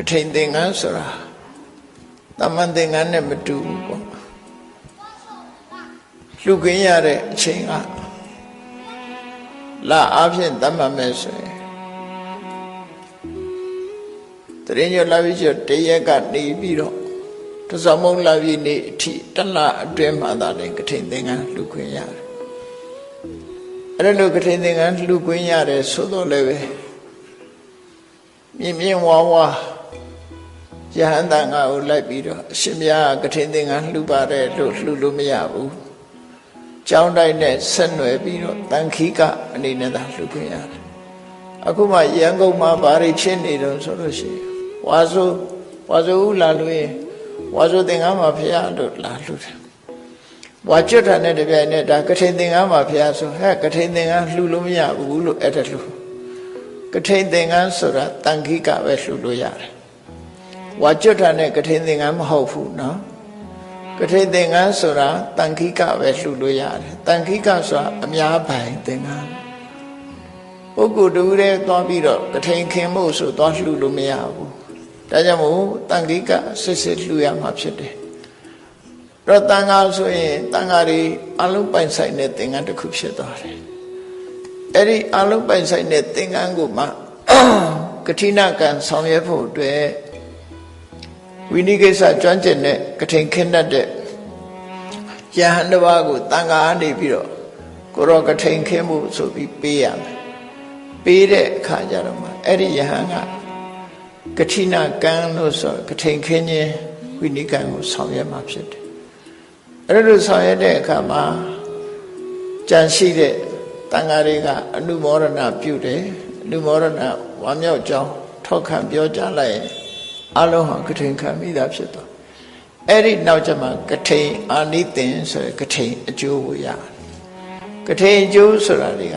ကထိန်သင်္ကန်းဆိုတာတမန်သင်္ကန်းနဲ့မတူဘူးပေါ့လှူခင်းရတဲ့အချိန်ကလာအဖြစ်တတ်မှတ်မယ်ဆိုရင်တရင်ညလာပြီးကျတရက်ကနေပြီးတော့တစောင်းမုံလာပြီးနေအထိတလအတွင်းမှာသာလည်းကထိန်သင်္ကန်းလှူခွင့်ရတယ်အဲ့လိုကထိန်သင်္ကန်းလှူခွင့်ရတယ်ဆိုတော့လည်းပဲမြင်မြင်ဝါဝါ ယဟန်တန်ကကိုလိုက်ပြီးတော့အရှင်မြတ်ကထိန်သင်္ကန်းလှူပါတယ်လို့လှူလို့မရဘူးကြောင်းတိုင်းနဲ့ဆက်နွယ်ပြီးတော့တန်ခိကအနေနဲ့သာလှူခွင့်ရတယ်အခုမှရန်ကုန်မှာဘာတွေဖြစ်နေတော့ဆိုလို့ရှိရင်ဝါဆိုဝါဆိုဦးလာလို့ရင်ဝါဆိုသင်္ကန်းမှာဖရာလို့လာလှူတယ်ဝါကျွတ်တာနဲ့တပြိုင်နက်ဒါကထိန်သင်္ကန်းမှာဖရာဆိုဟဲ့ကထိန်သင်္ကန်းလှူလို့မရဘူးလို့အဲ့ဒါလှူကထိန်သင်္ကန်းဆိုတာတန်ခိကပဲလှူလို့ရတယ် ဝါကျွတ်တာနဲ့ကထိန်သင်္ကန်းမဟုတ်ဘူးနော်ကထိန်သင်္ကန်းဆိုတာတန်ခိကပဲလှူလို့ရတယ်တန်ခိကဆိုတာအများပိုင်သင်္ကန်းပုဂ္ဂိုလ်တူတဲ့သွားပြီးတော့ကထိန်ခင်မှုဆိုသွားလှူလို့မရဘူးဒါကြောင့်မို့တန်ခိကစစ်စစ်လှူရမှာဖြစ်တယ်တော့တန်ခါဆိုရင်တန်ခါတွေအလုံးပိုင်ဆိုင်တဲ့သင်္ကန်းတစ်ခုဖြစ်သွားတယ်အဲ့ဒီအလုံးပိုင်ဆိုင်တဲ့သင်္ကန်းကိုမှကတိနာကံဆောင်ရွက်ဖို့အတွက် ဝိနိကိစ္စကျွမ်းကျင်တဲ့ကထိန်ခင်းတတ်တဲ့ယဟန်တစ်ပါးကိုတန်ခါအနေပြီးတော့ကိုရောကထိန်ခင်းမှုဆိုပြီးပေးရမယ်ပေးတဲ့အခါကျတော့မှအဲ့ဒီယဟန်ကကတိနာကံလို့ဆိုကထိန်ခင်းခြင်းဝိနိကံကိုဆောင်ရွက်မှာဖြစ်တယ်အဲ့လိုဆောင်ရွက်တဲ့အခါမှာကြံရှိတဲ့တန်ဃာတွေကအနုမောဒနာပြုတယ်အနုမောဒနာဝါမြောက်ကြောင်းထောက်ခံပြောကြားလိုက်ရင် အလုံးဟာကထိန်ခံမိတာဖြစ်သွားအဲ့ဒီနောက်ကျမှကထိန်အာနိသင်ဆိုရယ်ကထိန်အကျိုးကိုရတယ်ကထိန်အကျိုးဆိုတာတွေက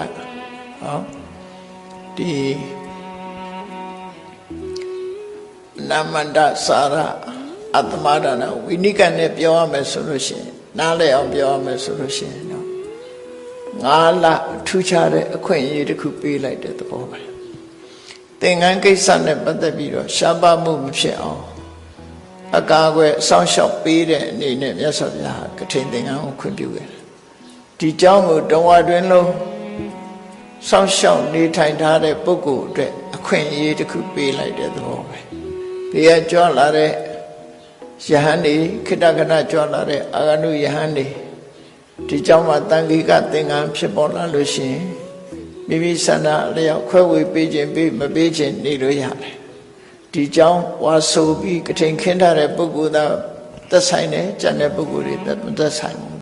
ဟောဒီနာမန္တစာရအတ္တမဒါနဝိနိကနဲ့ပြောရမယ်ဆိုလို့ရှိရင်နားလည်အောင်ပြောရမယ်ဆိုလို့ရှိရင်တော့ငါးလထူးခြားတဲ့အခွင့်အရေးတစ်ခုပေးလိုက်တဲ့သဘောပဲ သင်္ကန်းကိစ္စနဲ့ပတ်သက်ပြီးတော့ရှားပါမှုမဖြစ်အောင်အကာအကွယ်အဆောင်ရှောက်ပေးတဲ့အနေနဲ့မြတ်စွာဘုရားကထိန်သင်္ကန်းကိုခွင့်ပြုခဲ့တယ်ဒီเจ้าကိုတဝါတွင်လုံးစောင့်ရှောက်နေထိုင်ထားတဲ့ပုဂ္ဂိုလ်အတွက်အခွင့်အရေးတစ်ခုပေးလိုက်တဲ့သဘောပဲဘေးကကြွလာတဲ့ယဟန်နေခိတကနကြွလာတဲ့အာဂနုယဟန်နေဒီเจ้าမှာတန်ခိကသင်္ကန်းဖြစ်ပေါ်လာလို့ရှိရင် မိမိဆန္ဒအလျောက်ခွဲဝေပေးခြင်းပေးမပေးခြင်းနေလို့ရတယ်ဒီကြောင့်ဝါဆိုပြီးကထိန်ခင်းထားတဲ့ပုဂ္ဂိုလ်သာသက်ဆိုင်တယ်ကျန်တဲ့ပုဂ္ဂိုလ်တွေသက်မသက်ဆိုင်ဘူး